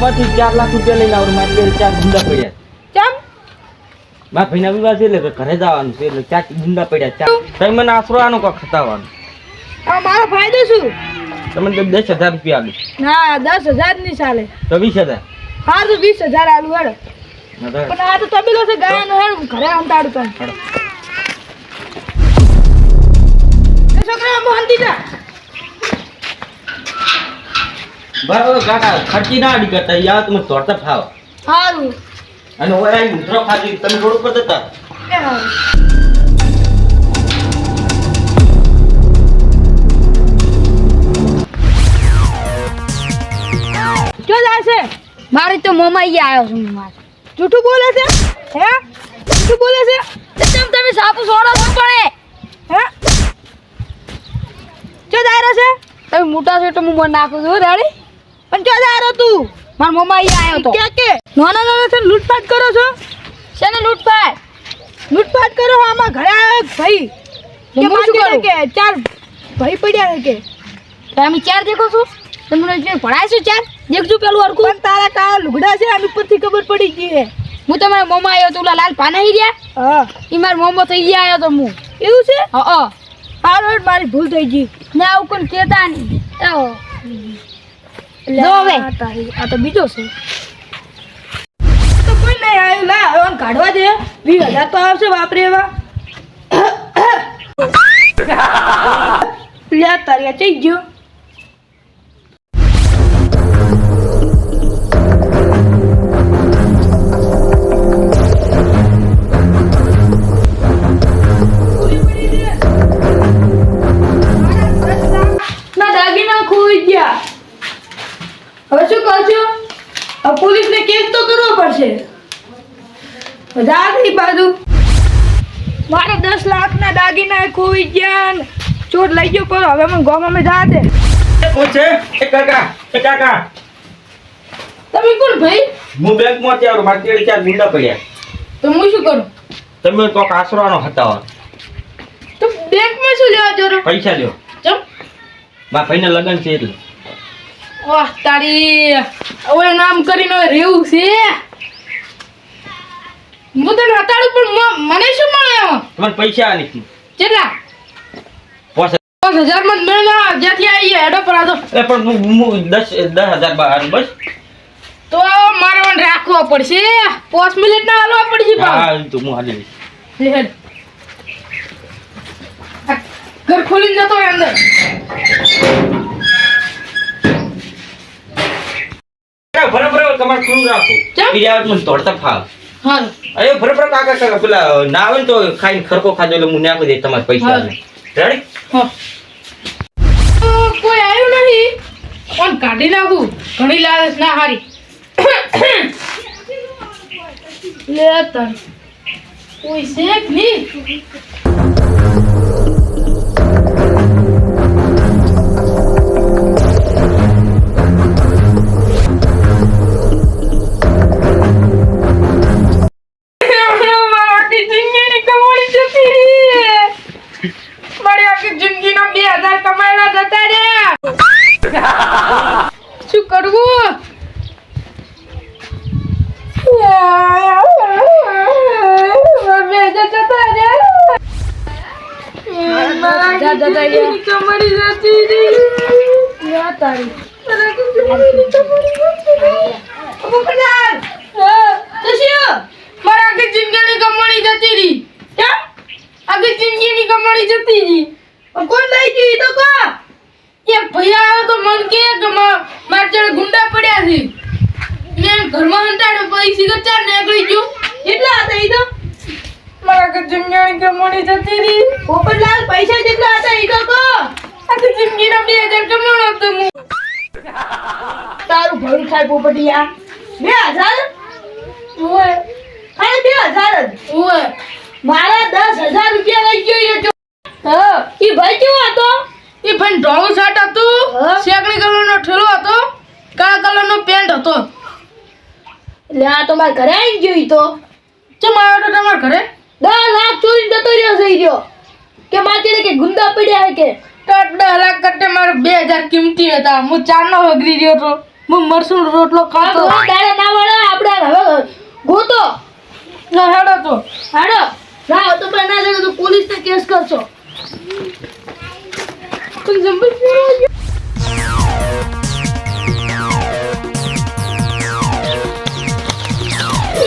બેંકમાંથી ચાર લાખ રૂપિયા લઈને આવું મારે ચાર ગુંડા પડ્યા. ચમ? મારા ભાઈના વિવાહ છે એટલે ઘરે જવાનું છે એટલે ચાર ગુંડા પડ્યા ચાર. તમે મને આશરો આનો કાંક ખતાવવાનું આ મારો ફાયદો શું? તમે તો દસ હજાર રૂપિયા આલું. ના દસ હજારની ચાલે. તો વીસ હજાર. હા તો વીસ હજાર આલુ હેડો. પણ આ તો તબેલો છે ગાયનો હેડ ઘરે અંતાડું પણ છોકરા મોહન જા. બરાબર કાકા ખર્ચી ના અડી કરતા યાર તમે તોડતા ફાવ. સારું અને ઓરા ઉતરો ખાધી તમે થોડું ઉપર જતા જો છે મારે તો મોમાઈ આવ્યો છું મારે. જૂઠું બોલે છે? હે? જૂઠું બોલે છે? તેમ તમે સાપુ છોડો છો પણ હે? જો રહ્યો છે? તમે મોટા છો તો હું મને નાખું છું રેડી? પણ ક્યાં રહ્યો તું? મારા મોમાઈ આવ્યો તો. ક્યાં કે? નાના નાના છે લૂંટફાટ કરો છો? શેને લૂંટફાટ? લૂંટફાટ કરો છો? આમાં ઘરે આવ્યો ભાઈ. કે માટી કે ચાર ભાઈ પડ્યા છે કે. અમે ચાર દેખો છું? તમને જે ભણાઈશું ચાર? દેખજો પેલું અરકું પણ તારા કાળા લુગડા છે આની ઉપરથી ખબર પડી ગઈ છે હું તમારા મમ્મા આવ્યો તો ઓલા લાલ પાના હી રહ્યા? હા. એ મારા મોમો થઈ ગયા આવ્યો તો હું. એવું છે? હા હા. હારો મારી ભૂલ થઈ ગઈ. ના આવું કોઈ કહેતા નહીં. આવો. જો હવે. આ તો બીજો છે. તો કોઈ નહીં આવ્યું લા હવે કાઢવા દે. વીસ હજાર તો આવશે વાપરે એવા. લે તારી ચઈ ગયો. ના દાગીના ખોઈ ગયા. હવે શું કરશો હવે પોલીસને કેસ તો કરવો પડશે. નહીં બાજુ? મારે દસ લાખના દાગીના કોઈ ગયા ચોટ ચોર લઈ ગયો પર હવે મને ગોમાં મેં જા દે પૂછે એ કાકા એ કાકા. તમે કોણ ભાઈ? હું બેંકમાંથી આવ્યો મારી તેડી ચાર ગુંડા પડ્યા. તો હું શું કરું? તમે તો આશરો હતા હતાવા. તો બેંકમાં શું લેવા જરૂર પૈસા લ્યો. ચમ. મારા ભાઈને લગ્ન છે એટલે. વાહ તારી હવે નામ કરીને રેવું છે. હું તને હતાડું પણ મને શું મળે તમારે પૈસા નથી કેટલા? દસ હજાર. માં ના જ્યાંથી આવી હેડો પર આજો એ પણ હું દસ દસ હજાર બહાર બસ. તો મારે મને રાખવો પડશે. પાંચ મિનિટ ના હાલવા પડશે હા તો હું હાલી લઈશ. લે ઘર ખોલીને જતો અંદર. તમારે રાખો? બીજા આવે મને તોડતા ફાવ. અરે બરાબર કાકા કાકા પેલા ના આવે ને તો ખાઈને ખરકો ખાધો એટલે હું નાખી દે તમારા પૈસા. રેડી હા. કોઈ આવ્યું નહીં પણ કાઢી નાખું? ઘણી લાલચ ના હારી. લે તન. કોઈ છે નહીં. જતી રહી. મારી આખી જિંદગીના બે હજાર કમાયેલા જતા રહ્યા શું કરવું મારા જિંદગી કમાણી જતી રહી. યા હતી. હા, તો જિંદગીની કમાણી જતી પણ કોઈ લઈ ગઈ તો કો. એ ભૈયા આવ્યો તો મન કે માર જોડે ગુંડા પડ્યા છે. મેં ઘરમાં હંટાડો પછી સિગરેટ ચાર નીકળી ગયું. કેટલા હતા ઈ તો? મારા કે જિંદગીની કમાણી જતી રહી પોપટલાલ પૈસા કેટલા હતા ઈ તો કો. આખી જિંદગીના બે હજાર કમાણો હતો હું. તારું ભરું થાય પોપટિયા. બે હજાર? ઓય. હા બે હજાર જ. ઈ ભાઈ કેવો હતો? ઈ ભાઈ ઢોળો શર્ટ હતું શેકડી કલરનો ઠેલો હતો કાળા કલરનો પેન્ટ હતો. એટલે આ તો મારા ઘરે આવી ગયો ઈ તો? ચમ આવ્યો તો તમારા ઘરે? દસ લાખ ચોરી જતો રહ્યો છે ઈ રહ્યો. કે ગુંદા પડ્યા હે કે? દસ લાખ કરતે મારે બે હજાર કિંમતી હતા. હું ચારનો હગરી રહ્યો હતો. હું મરસું રોટલો ખાતો તારે ના વળે આપણે હવે ગોતો. ના હેડો તો. હાડો. ના તો પણ તો ને કેસ કરશો. પણ જંબલ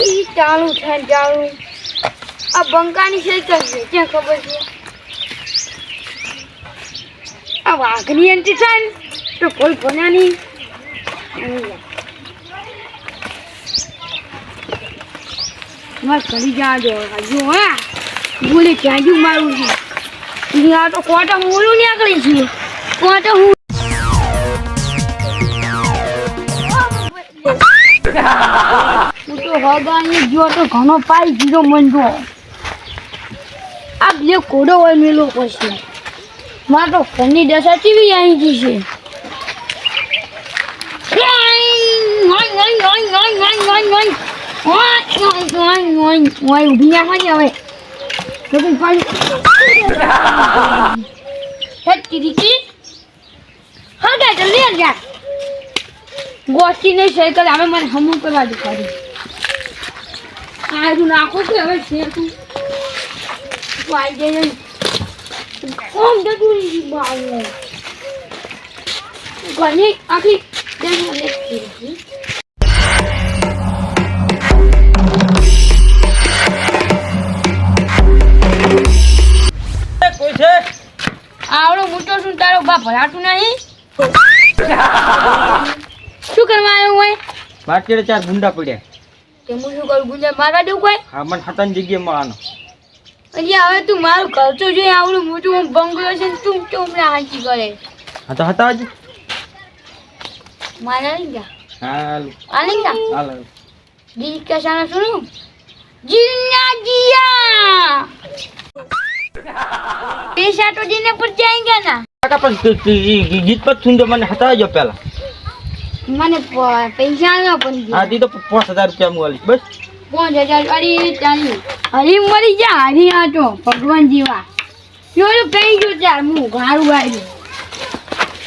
ઈ ચાલુ છે ચાલુ. આ બંકાની છે, ક્યાં ખબર છે? આ વાઘની એન્ટી છે ને, તો કોઈ ભણ્યાની મારે કરી જવા દો હજુ, હા? બોલે ક્યાં જ મારું છે? આ તો કોટા મોલું નીકળી છે કોટા હું હું તો હગાની જો તો ઘણો પાઈ જીરો મંજો આ જે કોડો હોય મેલો પછી મારે તો ફોનની દશા ચીવી આવી ગઈ છે ઊભી ના હોય હવે પાણી હેટ કીધી હા જા જલ્દી આવ જા. ગોસ્તી નહીં સાયકલ હવે મને હમું કરવા દે, ખાલી. આ તું નાખો કે હવે છે તું. આવી જાય કોમ રહી ઘરની આખી આવડો મોટો શું તારો બાપ ભરાતું નહીં. શું કરવા આવ્યો હોય? બાકી ચાર ગુંડા પડ્યા. તે હું શું કરું ગુંડા મારવા દેવું કોઈ? હા મને હતન જગ્યાએ મારવાનો અહીંયા હવે તું મારું ઘર તો જોઈએ આવડું મોટું બંગલો છે તું તો હમણાં હાંચી કરે. હા તો હતા જ મારા નહીં જા. હાલ. આલે જા? હાલ દિલ કશાના સુનું જીના જીયા! એ સાટોજી ને પર જાયેંગે ના. કાકા પણ ગીત પર સુંદર મને હટાવજો પહેલા. મને પૈસા ના પણ હા દી તો પાંચ હજાર રૂપિયા મોલી. બસ. પાંચ હજાર ચાલી હરી મરી જા હરી આટો ભગવાન જીવા. જોયું કઈ ગયું ચાર હું ઘારું ગાયું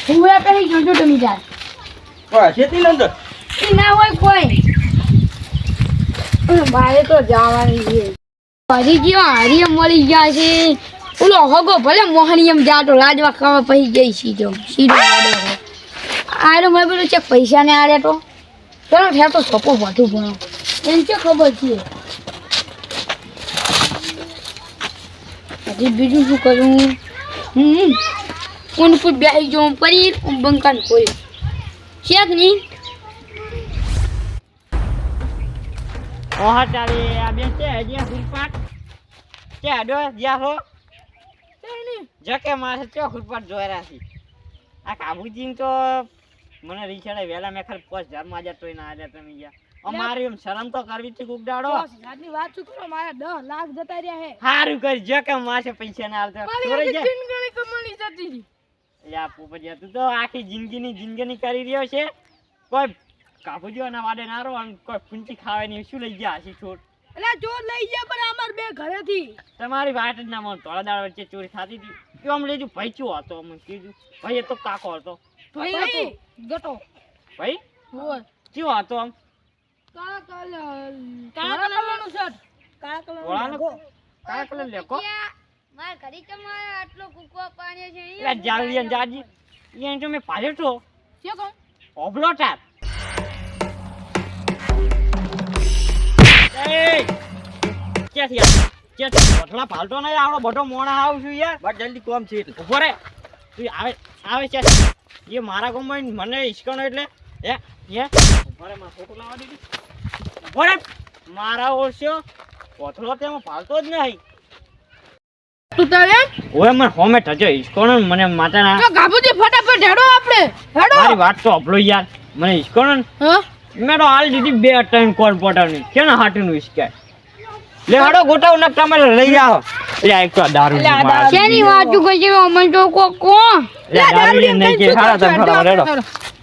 હુંરા કઈ જોજો તમે ચાર કોઈ છેતી નંદર ના હોય કોઈ. મારે તો જવાની છે. હરી ગયો હરી મળી ગયા છે. ઓલો હગો ભલે મોહની એમ જાતો લાજવા ખાવા પછી જઈ સીધો સીધો લાડો આરો મેં પેલું છે પૈસા ને આરે તો? ચલો ઠેર તો સપો વધુ ભણો. એને કે ખબર છે? હજી બીજું શું કરું? હમ કોણ પર બેસી જાઉં પરી બંકાન કોઈ શેક નહીં ઓહા તારી આ બેન છે હજી ફૂટપાટ કે અડો જ્યાં હો. જકે મારે ચો ફૂટપાટ જોઈ રહ્યા છે. આ કાબુજી તો મને રીછાડે વેલા મેં ખાલી પાંચ હજારમાં તોય ના આજા તમે ગયા. અમારી એમ શરમ તો કરવી હતી કુક દાડો આજની વાત શું કરો? મારા દસ લાખ જતા રહ્યા હે. સારું કરી જો કે માસે પૈસા ના આવતા આખી જાય જિંદગી કમાણી જતી રહી. યા પોપટિયા તું તો આખી જિંદગીની જિંદગીની કરી રહ્યો છે. કોઈ વાડે ના રહો અને કોઈ ફૂંચી ખાવે શું લઈ ગયા છોડ? એટલે ચોર લઈ ગયા પણ અમાર બે ઘરેથી. તમારી વાત જ ના મને થોડા દાડા વચ્ચે ચોરી થતી હતી. કે આમ લેજો ભાઈ ચો હતો અમને કીધું. ભાઈ એ તો કાકો હતો. ભાઈ? ગટો. ભાઈ? હોય. કયો હતો આમ? કાળા કલર કાળા કલરનો શર્ટ કાળા કલરનો કાળા કલર લેકો મારા ઘરે તમારે આટલો કૂકવા પાણી છે એટલે જાળી જાજી એને તો મેં પાડ્યો તો. શું કહું? ઓબલો ટાપ. ક્યાંથી બોટલા ફાલતો નહીં આવડો બધો મોણા આવું છું યાર. બસ જલ્દી કોમ છે એટલે. ઊભો રે. તું આવે આવે છે એ મારા ગામમાં મને હિસકાનો એટલે. હે હે? ઊભો રે મારા ફોટો લાવવા દીધી. ઊભો રે. મારા ઓળશ્યો કોથળો તેમાં ફાલતો જ નહીં. તું તારે? ઓય મને હોમે ટચો હિસકાનો મને માતાના તો ગાભુજી ફટાફટ હેડો આપણે. હેડો. મારી વાત તો અપલો યાર. મને હિસકાનો ને હા? મેં તો હાલ દીધી બે ત્રણ કોલ પોટાની કેના હાટીનું હિસકાય લે હાડો ગોટાવ ને તમે લઈ જાઓ લે એક તો દારૂ. શેની વાતું કહે છે અમને તો કો કો. લે આ દારૂ નહીં કે હાડા તમ ફરવા રેડો.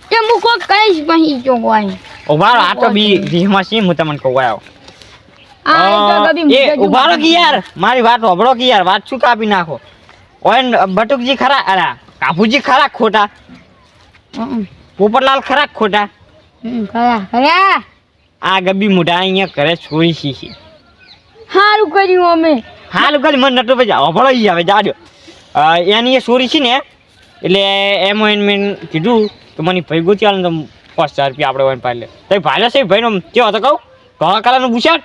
તે મુ કો કઈશ પછી જો કોઈ ઉભારો આ તો બી બીમાં સી હું તમને કહું આવ્યો આ તો કદી એ ઉભારો કે યાર? મારી વાત હોભળો કે યાર? વાત શું કાપી નાખો? ઓય બટુકજી ખરા અરે કાપુજી ખરા ખોટા? પોપટલાલ ખરા ખોટા? ખરા ખરા. આ ગબ્બી મોઢા અહીંયા કરે છોરી શીશી સારું કર્યું અમે. હારું કરી મને નટો ભાઈ અભળો ઈ આવે જાજો. એની એ સોરી છે ને એટલે એમ મેં કીધું કે મને ભાઈ ગોતી આલે તો પાંચ હજાર રૂપિયા આપણે વન પાડી લે. તો ભાઈ છે ભાઈનો કેવો હતો કહું કાળા કલરનું બુશર્ટ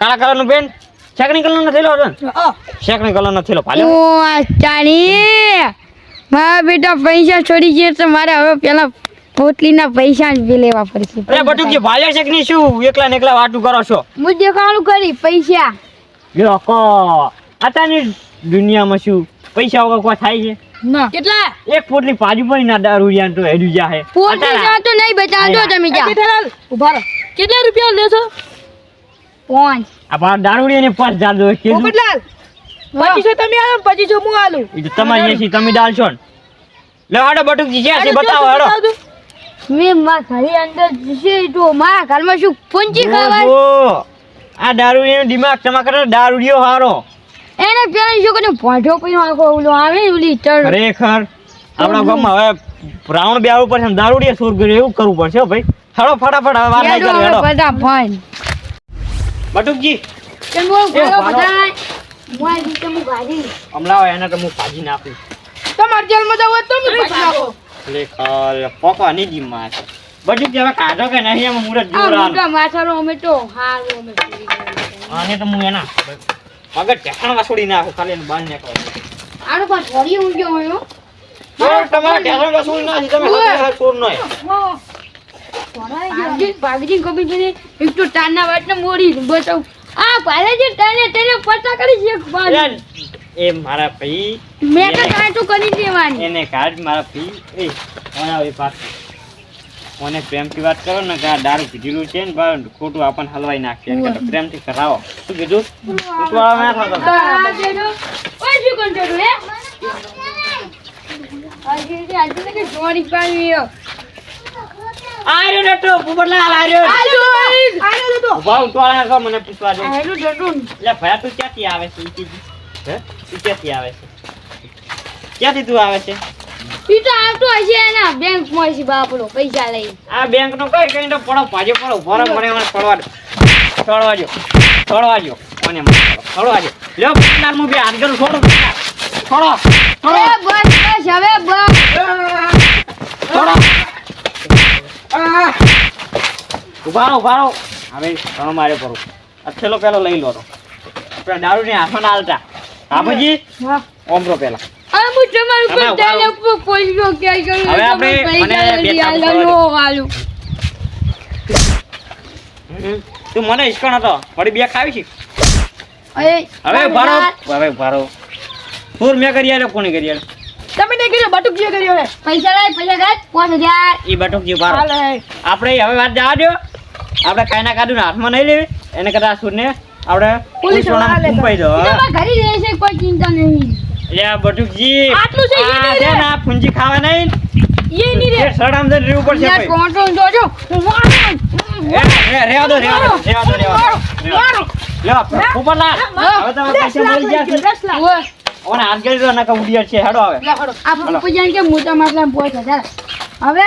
કાળા કલરનું પેન્ટ શેકણી કલરનો થયેલો હતો શેકણી કલરનો થયેલો ભાલે ચાલી મારા બેટા પૈસા છોડી ગયા તો મારે હવે પેલા પોટલીના પૈસા જ બી લેવા પડશે. અરે બટુકજી ભાલે છે કે નહીં શું? એકલા ને એકલા વાતું કરો છો? હું દેખાડું કરી પૈસા. લ્યો કો અત્યારની દુનિયામાં શું? પૈસા વગર કોઈ થાય છે? ના. કેટલા? એક પોટલી પાજી પણ ના દારૂડિયા તો હેડું જા હે. પોટલી જા તો નહીં બચાવજો તમે જા. ઊભા રહો. કેટલા રૂપિયા લેશો પાંચ. આ બાર દારૂડિયાને પાંચ હજાર જોઈએ કીધું પચીસો તમે આલો પચીસો હું આલું? તમારી એસી તમે ડાલશો ને. લે હાડો બટુકજી જ્યાં છે બતાવો હાડો. મેં માં ઘરે અંદર છે તો મારા ઘરમાં શું પૂંચી ખાવાય? આ આ દારૂડિયાનો દિમાગ તમારા કરતા દારૂડિયો હારો. એને પેલા શું કર્યું? પોઢો પીનો આખો ઓલો આવે ઓલી ચડ ખરેખર. આપણા ગામમાં હવે રાવણ બે ને દારૂડિયા સુર કર્યું. એવું કરવું પડશે ભાઈ. હાડો ફટાફટ હવે વાર નહીં હેડો. ફટાફટ બટુકજી. કેમ બોલ એ બોલો મોય દીતે હું ગાડી. હમણાં એને તો હું ભાજી નાખું તમાર જેલમાં જાવ તો તમે ભાજી નાખો. ખરેખર પોકવાની જીમમાં છે. બટુકજી હવે કાઢો કે નહીં એમ મુરત આ જોડાવાનું. મોટા અમે તો હારું અમે આને તો હું એના મગર ટેકણ વાસોડી નાખું ખાલી એને બાંધ નાખો આનો પણ થોડી ઊંઘ્યો હોય હો. તમારા ટેકણ વાસોડી નાખી તમે. હાથ સોર નહીં ભાગજી- કબી છે એક તો તારના વાટને મોડી બતાવ. આ પાલે જે ટાને તેને પતા કરી છે એક એ મારા ભાઈ. મેં તો કાંટું કરી દેવાની? એને કાઢ મારા ભાઈ. એ ઓના એ પાછું મને પ્રેમથી વાત કરો ને કે આ દારૂ પીધેલું છે ને બા ખોટું આપણને હલવાઈ નાખશે એને કરતાં પ્રેમથી કરાવો. શું કીધું? ઉતવાળા ના થતો ઓય શું કોણ તું, હે? આજે આજે કે જોડી પાડવી આર્યો નટો પોપટલાલ આર્યો. ઊભા ઉતવાળા મને પૂછવા દે. એટલે ભયા તું ક્યાંથી આવે છે? હે? ક્યાંથી આવે છે? ક્યાંથી તું આવે છે? ઈ તો આવતો હશે એના બેંકમાં છે બાપડો પૈસા લઈ આ બેંક નો કઈ કઈ તો પડો પાજો પડો ભરો મને મને પડવા દો. છોડવા દો છોડવા દો મને મને પડો છોડવા દો. લ્યો પોપટલાલ હું બે હાથ કરું છોડો. છોડો છોડો બસ બસ હવે બસ. છોડો ઊભા રહો ઊભા રહો. હવે ઘણો મારે કરું અચ્છેલો પેલો લઈ લો તો. આપણે દારૂ ને હાથમાં હાલતા. હા ઓમરો પેલા. તું મને ઈશ્કણ હતો. વળી બે ખાવી છે. અરે હવે ભારો હવે ભારો પૂર મેં કરી આલે કોને કરી આલે તમે નહીં કર્યો બટુક જે કર્યો હે પૈસા લાય પૈસા ગાત 5000 ઈ બટુક જે ભારો આપણે હવે વાત જવા દો આપણે કાઈ ના કાઢું હાથમાં નહીં લેવી. એને કદાચ સુરને આપણે પોલીસ વાળાને ફૂંપાઈ દો હા. રહે છે કોઈ ચિંતા નહીં. લે બટુકજી આટલું છે, આ છે રે. ને ફૂંજી ખાવા નહીં. એ નહીં રે સડામ જઈને રહેવું પડશે છે ભાઈ. ટોટો જોજો. રે- રેવા દો રેવા દો રેવા દો રેવા દો. રેવા દો. લ્યો પોપટલાલ હવે તમે પૈસા મળી ગયા છે. ઓય, ઓને ગળી દો નકર છે. હેડો આવે આ પપ્પા જાણ કે મોટા માટલા બોય છે હવે